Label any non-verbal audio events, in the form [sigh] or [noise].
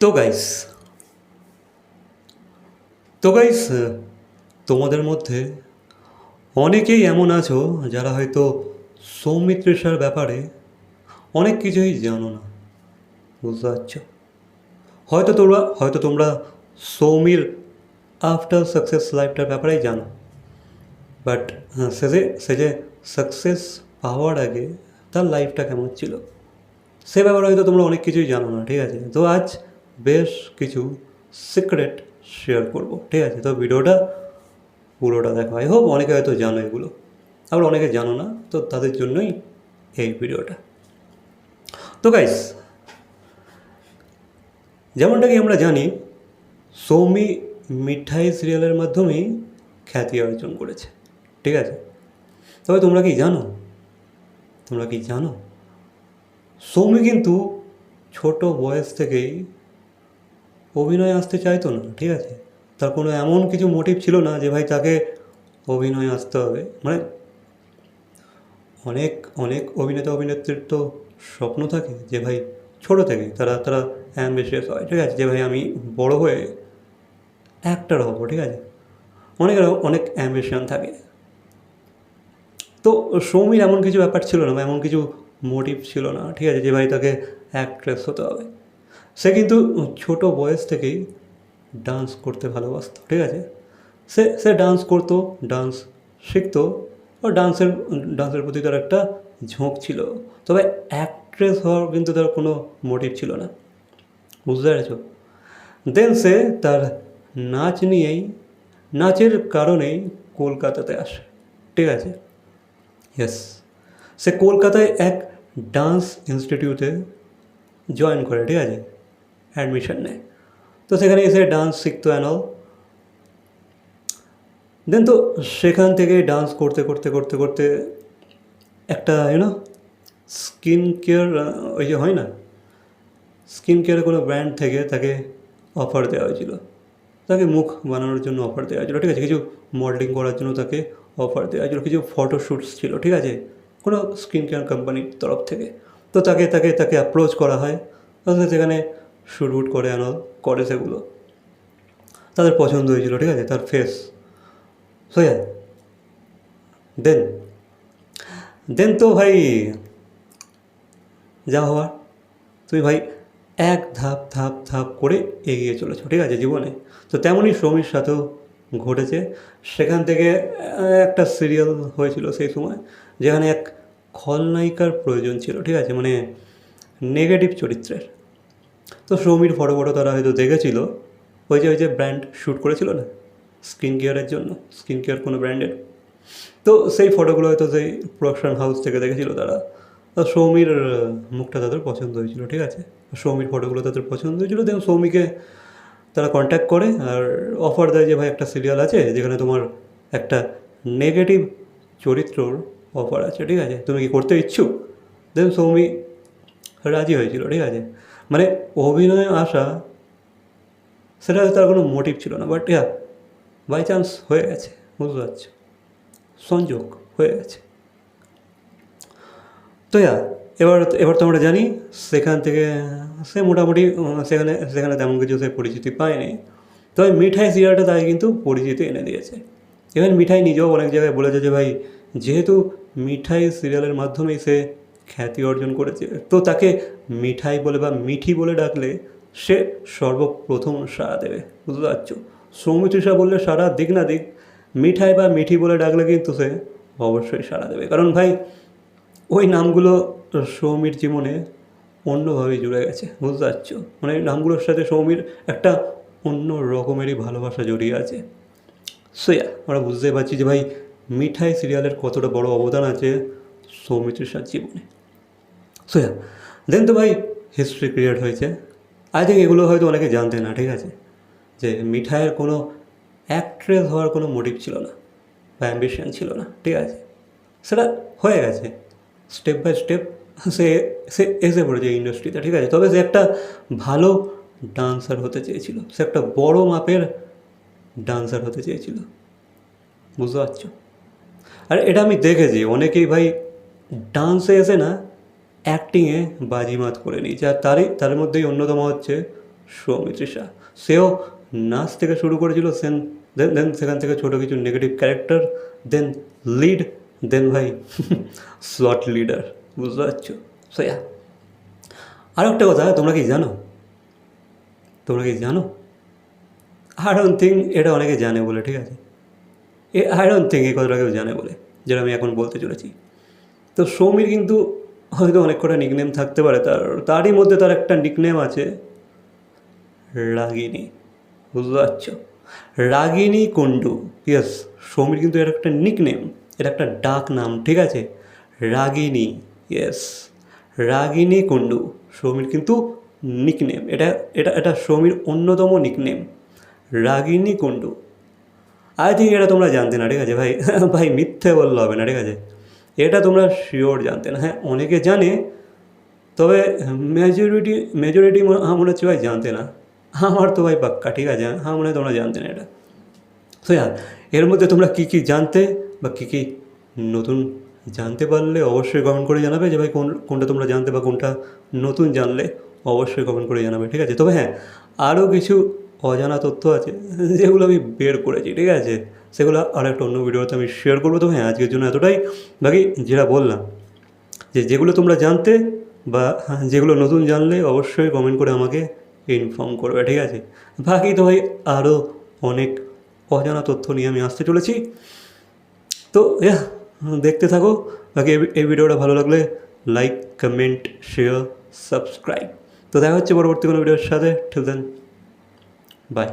তো গাইস তো গাইস তোমাদের মধ্যে অনেকেই এমন আছো যারা হয়তো সৌমিত্রেশার ব্যাপারে অনেক কিছুই জানো না, বুঝতে পারছ? হয়তো তোমরা হয়তো তোমরা সৌমির আফটার সাকসেস লাইফটার ব্যাপারেই জানো। বাট সে যে সে যে সাকসেস পাওয়ার আগে তার লাইফটা কেমন ছিল, সে ব্যাপারে হয়তো তোমরা অনেক কিছুই জানো না, ঠিক আছে? তো আজ বেশ কিছু সিক্রেট শেয়ার করব। ঠিক আছে, তো ভিডিওটা, পুরোটা দেখো। আই হোপ অনেকে হয়তো জানো এগুলো। আবার অনেকে জানো না, তো তাদের জন্যই এই ভিডিওটা। তো গাইস যেমনটা কি আমরা জানি, সৌমি মিঠাই সিরিয়ালের মাধ্যমেই খ্যাতি অর্জন করেছে। ঠিক আছে? তবে তোমরা কি জানো? তোমরা কি জানো? সৌমি কিন্তু ছোট বয়স থেকেই অভিনয়ে আসতে চাইতো না, ঠিক আছে? তার কোনো এমন কিছু মোটিভ ছিল না যে ভাই তাকে অভিনয় আসতে হবে। মানে অনেক অনেক অভিনেতা, অভিনেত্রীর তো স্বপ্ন থাকে যে ভাই ছোট থেকে তারা তারা অ্যাম্বিশিয়াস হয়, ঠিক আছে? যে ভাই আমি বড় হয়ে অ্যাক্টার হব, ঠিক আছে? অনেকের অনেক অ্যাম্বিশন থাকে। তো সৌমির এমন কিছু ব্যাপার ছিল না বা এমন কিছু মোটিভ ছিল না, ঠিক আছে? যে ভাই তাকে অ্যাক্ট্রেস হতে হবে। সে কিন্তু ছোট বয়স থেকেই ডান্স করতে ভালোবাসতো, ঠিক আছে? সে সে ডান্স করতো ডান্স শিখতো, ও ডান্সের ডান্সের প্রতি তার একটা ঝোঁক ছিল। তবে অ্যাক্ট্রেস হওয়ার কিন্তু তার কোনো মোটিভ ছিল না। বুঝতে পেরেছ? দেন সে তার নাচ নিয়েই, নাচের কারণেই কলকাতাতে আসে, ঠিক আছে? ইয়েস সে কলকাতায় এক ডান্স ইনস্টিটিউটে জয়েন করে, ঠিক আছে? অ্যাডমিশন নেয়। তো সেখানে এসে ডান্স শিখতো অ্যান্ড অল দেন তো সেখান থেকে ডান্স করতে করতে করতে করতে একটা ইউনো স্কিন কেয়ার ওই যে হয় না? স্কিন কেয়ারের কোনো ব্র্যান্ড থেকে তাকে অফার দেওয়া হয়েছিল। তাকে মুখ বানানোর জন্য অফার দেওয়া হয়েছিল। ঠিক আছে, কিছু মডেলিং করার জন্য তাকে অফার দেওয়া হয়েছিল। কিছু ফটোশ্যুটস ছিল, ঠিক আছে? কোনো স্কিন কেয়ার কোম্পানির তরফ থেকে। তো তাকে তাকে তাকে অ্যাপ্রোচ করা হয়। সেখানে শ্যুট করে আনো করে সেগুলো তাদের পছন্দ হয়েছিল, ঠিক আছে? তার ফেস সো দেন দেন তো ভাই, যা হওয়ার, তুমি ভাই এক ধাপ ধাপ ধাপ করে এগিয়ে চলেছো, ঠিক আছে, জীবনে? তো তেমনই সৌমির সাথেও ঘটেছে। সেখান থেকে একটা সিরিয়াল হয়েছিল সেই সময়, যেখানে এক খলনায়িকার প্রয়োজন ছিল, ঠিক আছে? মানে নেগেটিভ চরিত্রের। তো সৌমির ফটো ফটো তারা হয়তো দেখেছিল। ওই যে ওই যে ব্র্যান্ড শ্যুট করেছিল না? স্কিন কেয়ারের জন্য স্কিন কেয়ার কোনো ব্র্যান্ডের তো সেই ফটোগুলো হয়তো সেই প্রোডাকশন হাউস থেকে দেখেছিল তারা। তো সৌমির মুখটা তাদের পছন্দ হয়েছিল, ঠিক আছে? সৌমির ফটোগুলো তাদের পছন্দ হয়েছিল। দেন সৌমিকে তারা কন্ট্যাক্ট করে আর অফার দেয় যে, ভাই, একটা সিরিয়াল আছে যেখানে তোমার একটা নেগেটিভ চরিত্রর অফার আছে, ঠিক আছে? তুমি কি করতে ইচ্ছুক? দেন সৌমি রাজি হয়েছিল, ঠিক আছে? মানে অভিনয়ে আসা সেটা তার কোনো মোটিভ ছিল না বাট ইয়া বাই চান্স হয়ে গেছে, বুঝতে পারছ? সংযোগ হয়ে গেছে। তো ইয়া এবার এবার তো আমরা জানি সেখান থেকে সে মোটামুটি, সেখানে সেখানে তেমন কিছু সে পরিচিতি পায়নি। তবে মিঠাই সিরিয়ালটা তাকে কিন্তু পরিচিতি এনে দিয়েছে। ইভেন মিঠাই নিজেও অনেক জায়গায় বলেছে যে ভাই, যেহেতু মিঠাই সিরিয়ালের মাধ্যমেই সে খ্যাতি অর্জন করেছে। তো তাকে মিঠাই বলে বা মিঠি বলে ডাকলে সে সর্বপ্রথম সাড়া দেবে। বুঝতে পারছ? সৌমিত্রিষা বললে সারা দিক না দিক, মিঠাই বা মিঠি বলে ডাকলে কিন্তু সে অবশ্যই সাড়া দেবে। কারণ ভাই, ওই নামগুলো সৌমির জীবনে অন্যভাবে জুড়ে গেছে। বুঝতে পারছ? মানে নামগুলোর সাথে সৌমির একটা অন্য রকমেরই ভালোবাসা জড়িয়ে আছে। সোয়া আমরা বুঝতে পারছি যে ভাই, মিঠাই সিরিয়ালের কতটা বড় অবদান আছে সৌমিত্রিষার জীবনে। সোয়া দেন তো ভাই হিস্ট্রি ক্রিয়েট হয়েছে। আই থিঙ্ক এগুলো হয়তো অনেকে জানতে না, ঠিক আছে? যে মিঠাইয়ের কোনো অ্যাক্ট্রেস হওয়ার কোনো মোটিভ ছিল না বা অ্যাম্বিশন ছিল না, ঠিক আছে? সেটা হয়ে গেছে। স্টেপ বাই স্টেপ সে সে এসে পড়েছে ইন্ডাস্ট্রিতে ঠিক আছে? তবে সে একটা ভালো ডান্সার হতে চেয়েছিল। সে একটা বড় মাপের ডান্সার হতে চেয়েছিল। বুঝতে পারছ? আর এটা আমি দেখেছি, অনেকেই ভাই ডান্সে এসে না অ্যাক্টিংয়ে বাজিমাত করে নিয়েছে। আর তারই, তার মধ্যেই অন্যতম হচ্ছে সৌমিত্রিষা সেও নাচ থেকে শুরু করেছিল সেন দেন দেন সেখান থেকে ছোটো কিছু negative character then lead then ভাই [laughs] স্লট লিডার বুঝতে পারছ? সোয়া আর একটা কথা, তোমরা কি জানো? তোমরা কি জানো? আই ডোন্ট থিঙ্ক এটা অনেকে জানে বলে, ঠিক আছে? এ আই ডোন্ট থিঙ্ক এই কথাটা কেউ জানে বলে, যেটা আমি এখন বলতে চলেছি। তো সৌমির কিন্তু হয়তো অনেক কটা নিকনেম থাকতে পারে। তার, তারই মধ্যে তার একটা নিকনেম আছে, রাগিনী। বুঝতে পারছ? রাগিনী কুণ্ডু। ইয়েস সৌমির কিন্তু এটা একটা নিকনেম এটা একটা ডাক নাম, ঠিক আছে? রাগিনী ইয়েস রাগিনী কুণ্ডু, সৌমির কিন্তু নিকনেম এটা এটা এটা সৌমির অন্যতম nickname Ragini Kundu. I think এটা তোমরা জানতে না, ঠিক আছে? ভাই ভাই মিথ্যে বললে হবে না, ঠিক আছে? এটা তোমরা শিওর জানতে না। হ্যাঁ অনেকে জানে, তবে মেজরিটি মেজরিটি আমার মনে হচ্ছে ভাই জানতে না। আমার তো ভাই পাক্কা, ঠিক আছে। হ্যাঁ মনে হয় তোমরা জানতে না এটা। তো হ্যাঁ এর মধ্যে তোমরা কী কী জানতে বা কী কী নতুন জানতে পারলে অবশ্যই কমেন্ট করে জানাবে যে ভাই কোন কোনটা তোমরা জানতে বা কোনটা নতুন জানলে অবশ্যই কমেন্ট করে জানাবে, ঠিক আছে? তবে হ্যাঁ আরও কিছু অজানা তথ্য আছে যেগুলো আমি বের করেছি, ঠিক আছে? সেগুলো আর একটা অন্য ভিডিওতে আমি শেয়ার করব। তবে হ্যাঁ আজকের জন্য এতটাই। বাকি যেটা বললাম, যে যেগুলো তোমরা জানতে বা যেগুলো নতুন জানলে অবশ্যই কমেন্ট করে আমাকে ইনফর্ম করবে, ঠিক আছে? বাকি তো ভাই আরও অনেক অজানা তথ্য নিয়ে আমি আসতে চলেছি। তো ইয়া, দেখতে থাকো। বাকি এই ভিডিওটা ভালো লাগলে লাইক কমেন্ট শেয়ার সাবস্ক্রাইব তো দেখা হচ্ছে পরবর্তী কোনো ভিডিওর সাথে। ঠিক দেন বাই